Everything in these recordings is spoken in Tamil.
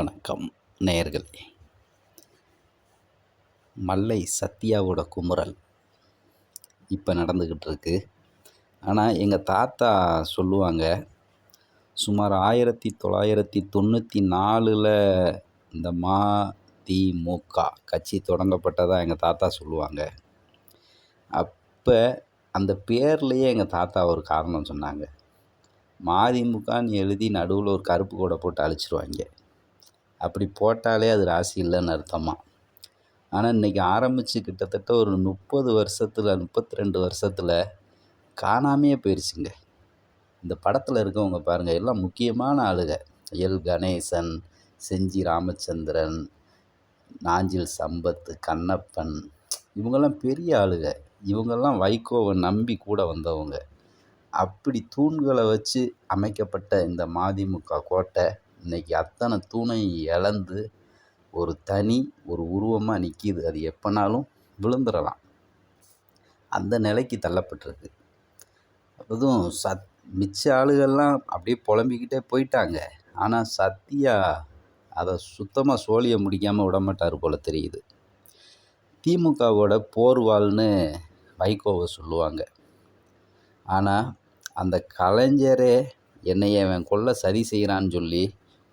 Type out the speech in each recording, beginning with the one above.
வணக்கம் நேயர்களே. மல்லை சத்யாவோட குமுறல் இப்போ நடந்துக்கிட்டு இருக்கு ஆனால் எங்கள் தாத்தா சொல்லுவாங்க சுமார் ஆயிரத்தி தொள்ளாயிரத்தி தொண்ணூற்றி நாலில் இந்த மா திமுக கட்சி தொடங்கப்பட்டதாக எங்கள் தாத்தா சொல்லுவாங்க. அப்போ அந்த பேர்லேயே எங்கள் தாத்தா ஒரு காரணம் சொன்னாங்க. மாதிமுகான்னு எழுதி நடுவில் ஒரு கருப்பு கூடை போட்டு அழிச்சிருவாங்க. அப்படி போட்டாலே அது ராசி இல்லைன்னு அர்த்தமா? ஆனால் இன்றைக்கி ஆரம்பித்து கிட்டத்தட்ட ஒரு முப்பது வருஷத்தில் முப்பத்தி ரெண்டு வருஷத்தில் காணாமையே போயிடுச்சுங்க இந்த படத்தில் இருக்கவங்க பாருங்கள் எல்லாம் முக்கியமான ஆளுங்க. எல். கணேசன் செஞ்சி ராமச்சந்திரன் நாஞ்சில் சம்பத் கண்ணப்பன் இவங்கெல்லாம் பெரிய ஆளுங்க. இவங்கெல்லாம் வைகோவை நம்பி கூட வந்தவங்க. அப்படி தூண்களை வச்சு அமைக்கப்பட்ட இந்த மதிமுக கோட்டை இன்றைக்கி அத்தனை தூணையும் இழந்து ஒரு தனி ஒரு உருவமாக நிற்கிது அது எப்போனாலும் விழுந்துடலாம் அந்த நிலைக்கு தள்ளப்பட்டிருக்கு. அதுவும் சத் மிச்ச ஆளுகள்லாம் அப்படியே புலம்பிக்கிட்டே போயிட்டாங்க. ஆனால் சத்யா அதை சுத்தமாக சோழியை முடிக்காமல் விடமாட்டார் போல் தெரியுது. திமுகவோட போர்வாள்னு வைகோவை சொல்லுவாங்க. ஆனால் அந்த கலைஞரே என்னை அவன் கொள்ள சதி செய்கிறான்னு சொல்லி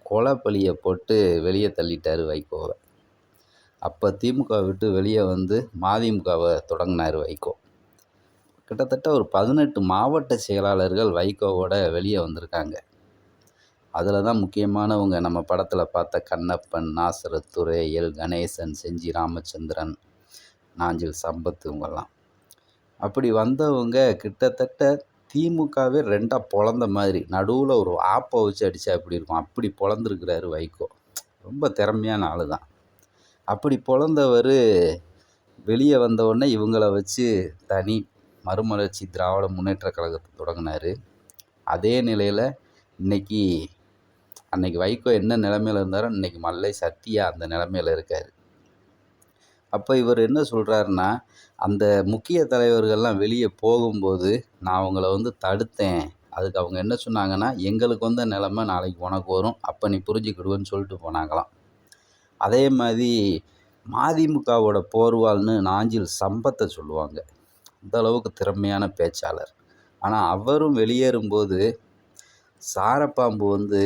கொலை பழியை போட்டு வெளியே தள்ளிட்டார் வைகோவை. அப்போ திமுக விட்டு வெளியே வந்து மதிமுகவை தொடங்கினார் வைகோ. கிட்டத்தட்ட ஒரு பதினெட்டு மாவட்ட செயலாளர்கள் வைகோவோட வெளியே வந்திருக்காங்க. அதில் தான் முக்கியமானவங்க நம்ம படத்தில் பார்த்த கண்ணப்பன் நாசரத்துறை எல். கணேசன் செஞ்சி ராமச்சந்திரன் நாஞ்சில் சம்பத் இவங்கெல்லாம். அப்படி வந்தவங்க கிட்டத்தட்ட திமுகவே ரெண்டாக பொழந்த மாதிரி. நடுவில் ஒரு ஆப்பை வச்சு அடித்தா எப்படி இருக்கும்? அப்படி பொழந்துருக்கிறாரு வைகோ. ரொம்ப திறமையான ஆள் தான் அப்படி பிறந்தவர் வெளியே வந்தவுடனே இவங்கள வச்சு தனி மறுமலர்ச்சி திராவிட முன்னேற்ற கழகத்தை தொடங்கினார். அதே நிலையில் இன்றைக்கி அன்னைக்கு வைகோ என்ன நிலமையில இருந்தாரோ இன்றைக்கி மல்லை சத்யா அந்த நிலமையில இருக்கார். அப்போ இவர் என்ன சொல்கிறாருன்னா அந்த முக்கிய தலைவர்கள்லாம் வெளியே போகும்போது நான் அவங்கள வந்து தடுத்தேன். அதுக்கு அவங்க என்ன சொன்னாங்கன்னா எங்களுக்கு வந்த நிலமை நாளைக்கு உனக்கு வரும். அப்போ நீ புரிஞ்சுக்கிடுவேன்னு சொல்லிட்டு போனாங்களாம். அதே மாதிரி மதிமுகவோட போர்வாள்னு நாஞ்சில் சம்பத்தை சொல்லுவாங்க. அந்த அளவுக்கு திறமையான பேச்சாளர். ஆனால் அவரும் வெளியேறும்போது சாரப்பாம்பு வந்து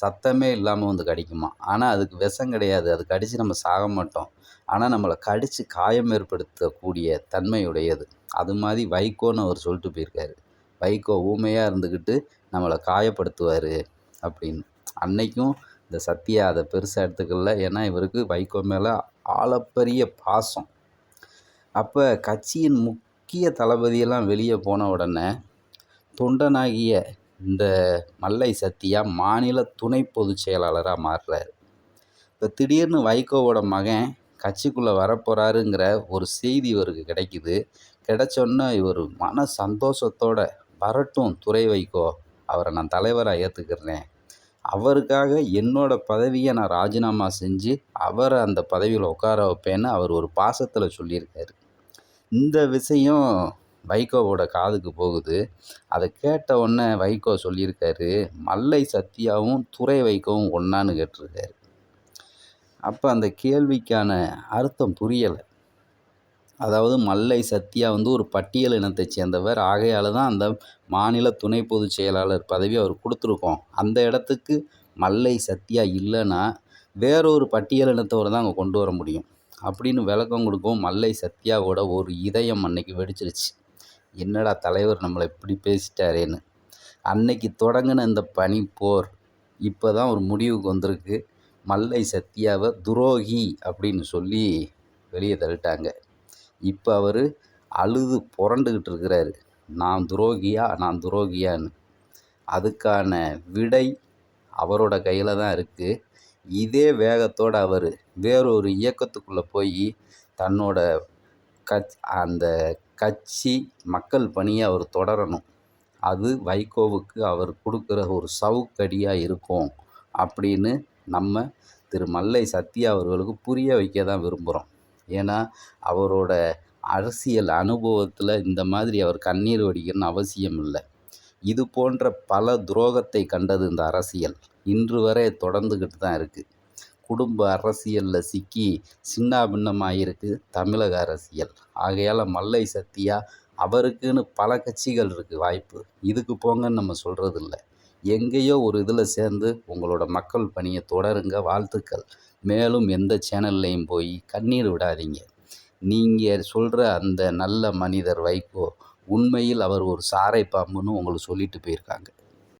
சத்தமே இல்லாமல் வந்து கடிக்குமா? ஆனால் அதுக்கு விஷம் கிடையாது. அது கடித்து நம்ம சாக மாட்டோம். ஆனால் நம்மளை கடித்து காயம் ஏற்படுத்தக்கூடிய தன்மையுடையது. அது மாதிரி வைகோன்னு அவர் சொல்லிட்டு போயிருக்காரு. வைகோ ஊமையாக இருந்துக்கிட்டு நம்மளை காயப்படுத்துவார் அப்படின்னு. அன்னைக்கும் இந்த சத்யா அதை பெருசாக எடுத்துக்கல. ஏன்னா இவருக்கு வைகோ மேலே ஆழப்பரிய பாசம். அப்போ கட்சியின் முக்கிய தளபதியெல்லாம் வெளியே போன உடனே தொண்டனாகிய இந்த மல்லை சத்யா மாநில துணை பொதுச் செயலாளராக மாறுறாரு. இப்போ திடீர்னு வைகோவோட மகன் கட்சிக்குள்ளே வரப்போகிறாருங்கிற ஒரு செய்தி இவருக்கு கிடைக்குது. கிடைச்சோன்னே இவர் மன சந்தோஷத்தோட வரட்டும் துறை வைகோ அவரை நான் தலைவராக ஏற்றுக்கிறேன் அவருக்காக என்னோட பதவியை நான் ராஜினாமா செஞ்சு அவரை அந்த பதவியில் உட்கார வைப்பேன்னு அவர் ஒரு பாசத்தில் சொல்லியிருக்காரு. இந்த விஷயம் வைகோவோட காதுக்கு போகுது. அதை கேட்ட உடனே வைகோ சொல்லியிருக்காரு மல்லை சத்யாவும் துறை வைகோவும் ஒன்றான்னு கேட்டிருக்காரு. அப்போ அந்த கேள்விக்கான அர்த்தம் புரியலை. அதாவது மல்லை சத்யா வந்து ஒரு பட்டியல் இனத்தை சேர்ந்தவர். ஆகையால் தான் அந்த மாநில துணை பொதுச் செயலாளர் பதவி அவர் கொடுத்துருக்கோம். அந்த இடத்துக்கு மல்லை சத்யா இல்லைன்னா வேறொரு பட்டியல் இனத்தை தான் அங்கே கொண்டு வர முடியும். அப்படின்னு விளக்கம் கொடுக்கவும் மல்லை சத்யாவோட ஒரு இதயம் அன்னைக்கு வெடிச்சிருச்சு. என்னடா தலைவர் நம்மளை இப்படி பேசிட்டாரேன்னு. அன்னைக்கு தொடங்கின இந்த பனி போர் இப்போ தான் ஒரு முடிவுக்கு வந்திருக்கு. மல்லை சத்யாவை துரோகி அப்படின்னு சொல்லி வெளியே தள்ளிட்டாங்க. இப்போ அவர் அழுது புரண்டுக்கிட்டு இருக்கிறாரு. நான் துரோகியா? நான் துரோகியான்னு. அதுக்கான விடை அவரோட கையில் தான் இருக்குது இதே வேகத்தோடு அவர் வேறொரு இயக்கத்துக்குள்ளே போய் தன்னோட கட்ச் அந்த கட்சி மக்கள் பணியை அவர் தொடரணும். அது வைகோவுக்கு அவர் கொடுக்குற ஒரு சவுக்கடியாக இருக்கும் அப்படின்னு நம்ம திரு. மல்லை சத்யா அவர்களுக்கு புரிய வைக்க தான் விரும்புகிறோம் ஏன்னா அவரோட அரசியல் அனுபவத்தில் இந்த மாதிரி அவர் கண்ணீர் வடிக்கணும்னு அவசியம் இல்லை. இது போன்ற பல துரோகத்தை கண்டது இந்த அரசியல். இன்று வரை தொடர்ந்துக்கிட்டு தான் இருக்குது குடும்ப அரசியலில் சிக்கி சின்னாபின்னமாகிருக்கு தமிழக அரசியல். ஆகையால் மல்லை சத்யா அவருக்குன்னு பல கட்சிகள் இருக்குது வாய்ப்பு. இதுக்கு போங்கன்னு நம்ம சொல்கிறதில்ல எங்கேயோ ஒரு இதில் சேர்ந்து உங்களோட மக்கள் பணியை தொடருங்க வாழ்த்துக்கள். மேலும் எந்த சேனல்லையும் போய் கண்ணீர் விடாதீங்க. நீங்கள் சொல்கிற அந்த நல்ல மனிதர் வைகோ உண்மையில் அவர் ஒரு சாரை பாம்புன்னு உங்களுக்கு சொல்லிட்டு போயிருக்காங்க.